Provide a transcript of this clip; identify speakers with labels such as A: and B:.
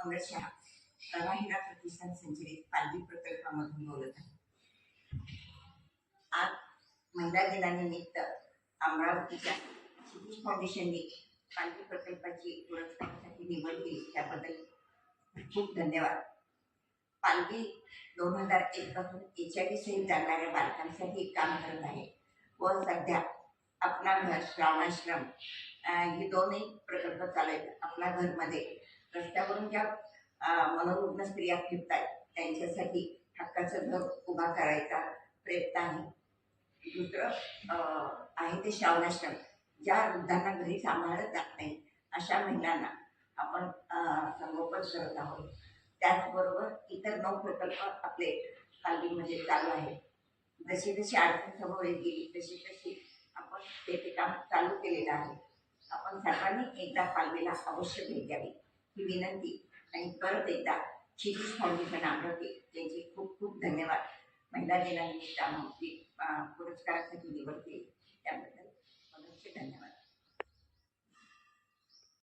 A: शाळा प्रवाहिला प्रतिष्ठान संचलित पालवी प्रकल्पामधून बोलत आहे. आज महिला दिनानिमित्त अमरावतीच्या क्षितिज फाउंडेशनने पालवी प्रकल्पाची पुरस्कारासाठी निवड केली. त्याबद्दल खूप धन्यवाद. पालवी दोन हजार एक पासून एच आय व्ही सहित जाणाऱ्या बालकांसाठी काम करत आहे. व सध्या आपला घर श्रावणाश्रम हे दोन्ही प्रकल्प चालू आहेत. आपला घरमध्ये रस्त्यावरून ज्या मनोरुग्ण स्त्रिया फिरतात त्यांच्यासाठी हक्काचं घर उभा करायचा प्रयत्न आहे. दुसरं आहे ते श्रावणाश्रम ज्या वृद्धांना घरी सांभाळत जात नाही अशा महिलांना आपण संगोपन करत आहोत. त्याचबरोबर इतर नऊ प्रकल्प आपले पालवीमध्ये चालू आहेत. जशी जशी अडचण समोर येत गेली तशी तशी आपण ते ते काम चालू केलेलं आहे. आपण सर्वांनी एकदा पालवीला अवश्य भेट द्यावी. ही विनंती आणि परत एकदा क्षितिज फाउंडेशन अमरावती यांचे खूप खूप धन्यवाद. महिला दिनानिमित्त आम्ही पुरस्कारासाठी निवडते